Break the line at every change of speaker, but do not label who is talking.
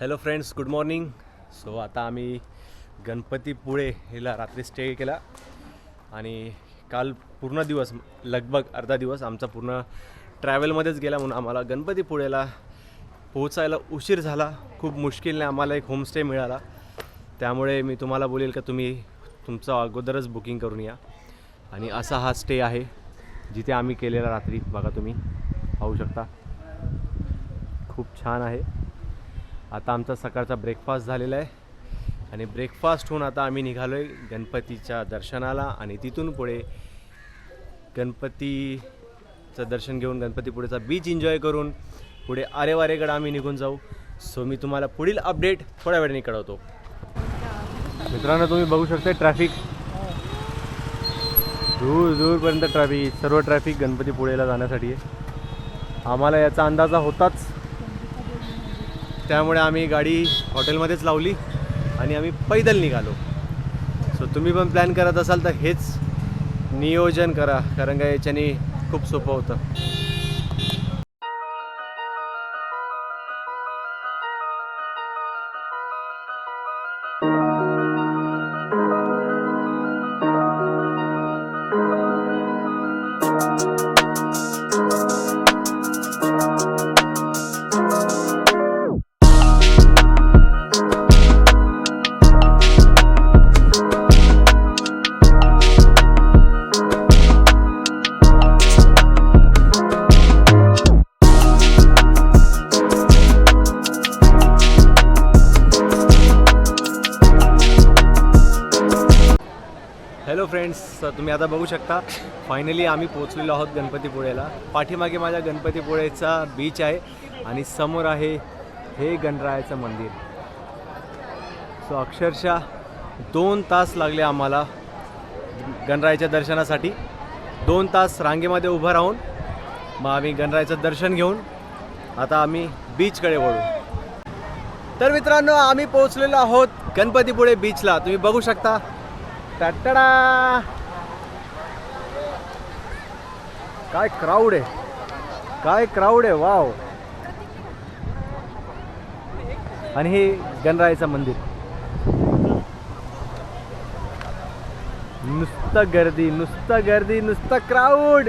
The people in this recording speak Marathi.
Hello friends good morning so आता आम्ही गणपतीपुळे हिला रात्री स्टे केला. आणि काल पूर्ण दिवस लगभग अर्धा दिवस आमचा पूर्ण ट्रॅव्हलमध्येच गेला म्हणून आम्हाला गणपतीपुळेला पोहोचायला उशीर झाला. खूप मुश्किलने आम्हाला एक होमस्टे मिळाला. त्यामुळे मी तुम्हाला बोलेल का तुम्ही तुमचं अगोदरच बुकिंग करून या. आणि असा हा स्टे आहे जिथे आम्ही केलेला रात्री. बघा तुम्ही पाहू शकता. खूप छान आहे. आता आमचा सकाळचा ब्रेकफास्ट झालेला आहे. आणि ब्रेकफास्ट होऊन आता आम्ही निघालो आहे गणपतीच्या दर्शनाला आणि तिथून पुढे गणपतीचं दर्शन घेऊन गणपतीपुढेचा बीच एन्जॉय करून पुढे आरेवारेकडे आम्ही निघून जाऊ. सो मी तुम्हाला पुढील अपडेट थोड्या वेळाने कळवतो. मित्रांनो तुम्ही बघू शकता ट्रॅफिक दूर दूरपर्यंत ट्रॅफिक सर्व ट्रॅफिक गणपतीपुळेला जाण्यासाठी आहे. आम्हाला याचा अंदाजा होताच. त्यामुळे आम्ही गाडी हॉटेलमध्येच लावली आणि आम्ही पैदल निघालो. सो तुम्ही पण प्लॅन करत असाल तर हेच नियोजन करा कारण का याच्याने खूप सोपं होतं. हॅलो फ्रेंड्स तुम्ही आता बघू शकता फायनली आम्ही पोचलेलो आहोत गणपतीपुळेला. पाठीमागे माझ्या गणपतीपुळेचा बीच आहे आणि समोर आहे हे गणरायाचं मंदिर. सो अक्षरशः दोन तास लागले आम्हाला गणरायाच्या दर्शनासाठी. दोन तास रांगेमध्ये उभं राहून मग आम्ही गणरायाचं दर्शन घेऊन आता आम्ही बीचकडे वळू. तर मित्रांनो आम्ही पोहोचलेलो आहोत गणपतीपुळे बीचला तुम्ही बघू शकता टाटाडा काय क्राऊड आहे. काय क्राऊड आहे वाव आणि हे गणरायाचं मंदिर. नुसतं गर्दी नुसतं गर्दी नुसतं क्राऊड